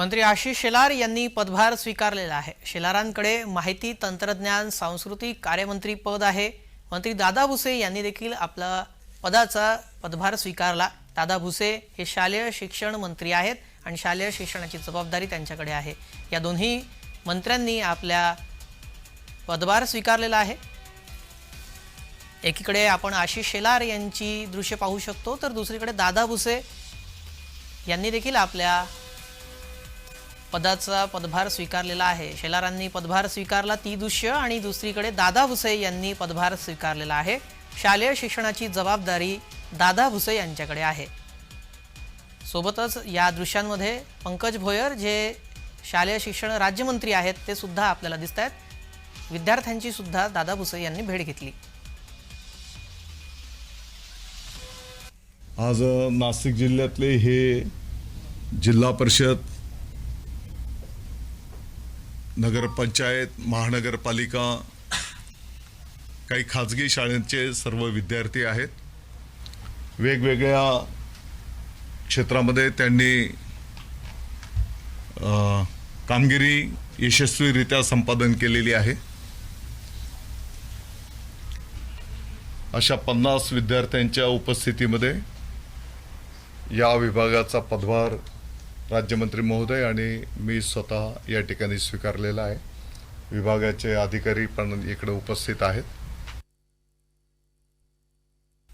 मंत्री आशिष शेलार यांनी पदभार स्वीकारलेला आहे. शेलारांकडे माहिती तंत्रज्ञान सांस्कृतिक कार्यमंत्री पद आहे. मंत्री दादा भुसे यांनी देखील आपला पदाचा पदभार स्वीकारला. दादा भुसे हे शालेय शिक्षण मंत्री आहेत आणि शालेय शिक्षणाची जबाबदारी त्यांच्याकडे आहे. या दोन्ही मंत्र्यांनी आपल्या पदभार स्वीकारलेला आहे. एकीकडे आपण आशिष शेलार यांची दृश्य पाहू शकतो तर दुसरीकडे दादा भुसे यांनी देखील आपल्या पदाचा पदभार स्वीकारलेला आहे. शेलारांनी पदभार स्वीकारला ती दृश्य आणि दुसरीकडे दादा भुसे यांनी पदभार स्वीकारलेला आहे. शालेय शिक्षणाची जबाबदारी दादा भुसे यांच्याकडे आहे. सोबतच या दृश्यांमध्ये पंकज भोयर जे शालेय शिक्षण राज्यमंत्री आहेत ते सुद्धा आपल्याला दिसत आहेत विद्यार्थ्यांची सुद्धा दादा भुसे यांनी भेट घेतली. आज नाशिक जिल्ह्यातले हे जिल्हा परिषद नगरपंचायत महानगरपालिका काही खाजगी शाळांचे सर्व विद्यार्थी आहेत. वेगवेगळ्या क्षेत्रामध्ये त्यांनी कामगिरी यशस्वीरित्या संपादन केलेली आहे. अशा पन्नास विद्यार्थ्यांच्या उपस्थितीमध्ये या विभागाचा पदभार राज्यमंत्री महोदय आणि मी स्वतः या ठिकाणी स्वीकारलेला आहे. विभागाचे अधिकारी पण इकडे उपस्थित आहेत.